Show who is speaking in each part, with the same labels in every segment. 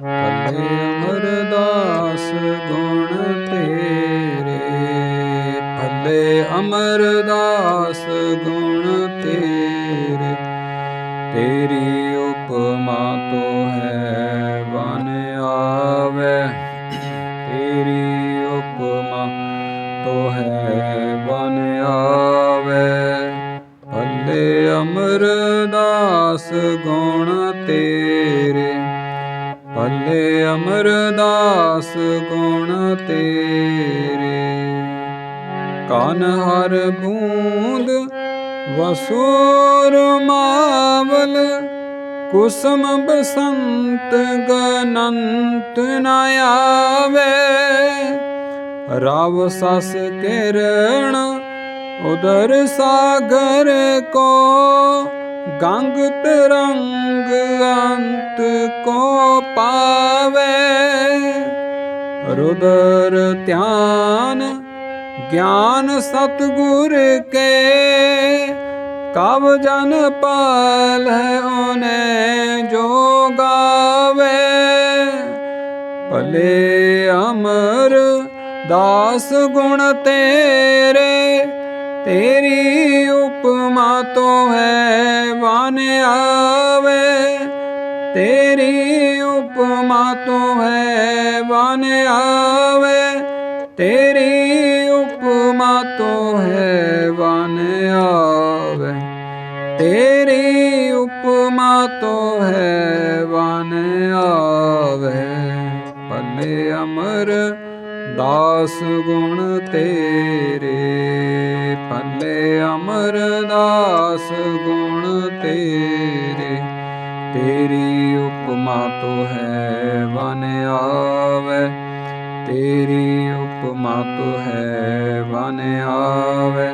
Speaker 1: ਭਲੇ ਅਮਰਦਾਸ ਗੁਣ ਤੇਰੇ। ਭਲੇ ਅਮਰਦਾਸ ਗੁਣ ਤੇਰੇ। ਤੇਰੀ ਉਪਮਾ ਤੋ ਹੈ ਬਨ ਆਵੇ। ਤੇਰੀ ਉਪਮਾ ਤੋ ਹੈ ਬਨ ਆਵੇ। ਭਲੇ ਅਮਰਦਾਸ ਗੁਣ ਤੇਰੇ। ਭਲੇ ਅਮਰਦਾਸ ਗੁਣ ਤੇਰੇ? ਕਨ ਹਰ ਬੂੰਦ ਵਸੂਰ ਮਾਵਲ, ਕੁਸਮ ਬਸੰਤ ਗਨੰਤ ਨ ਆਵੇ। ਰਵ ਸਸ ਕਿਰਣ ਉਦਰ ਸਾਗਰ ਕੋ, ਗੰਗ ਤਰੰਗ ਅੰਤ ਪਾਵੇ ਰੁਦਰ ਧਿਆਨ, ਗਿਆਨ ਸਤਗੁਰ ਕੇ। ਕਬ ਜਨ ਪਾਲ ਹੈ ਓਨੇ ਜੋ ਗਾਵੇ। ਭਲੇ ਅਮਰ ਦਾਸ ਗੁਣ ਤੇਰੇ, ਤੇਰੀ ਉਪਮਾ ਤੋਂ ਹੈ ਬਨ ਆਵੇ। ਤੇਰੀ ਉਪਮਾ ਤੋ ਹੈ ਬਨ ਆਵੇ। ਤੇਰੀ ਉਪਮਾ ਤੋ ਹੈ ਬਨ ਆਵੇ। ਤੇਰੀ ਉਪਮਾ ਤੋ ਹੈ ਬਨ ਆਵੇ। ਭਲੇ ਅਮਰ ਦਾਸ ਗੁਣ ਤੇਰੇ। ਭਲੇ ਅਮਰ ਦਾਸ ਗੁਣ ਤੇਰੇ। ਤੇਰੀ ਉਪਮਾ ਤੋ ਹੈ ਬਨ ਆਵੇ। ਤੇਰੀ ਉਪਮਾ ਤੋ ਹੈ ਬਨ ਆਵੇ।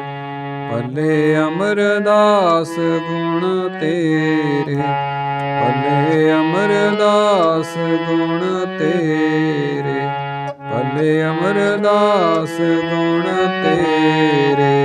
Speaker 1: ਭਲੇ ਅਮਰਦਾਸ ਗੁਣ ਤੇਰੇ। ਭਲੇ ਅਮਰਦਾਸ ਗੁਣ ਤੇਰੇ। ਭਲੇ ਅਮਰਦਾਸ ਗੁਣ ਤੇਰੇ।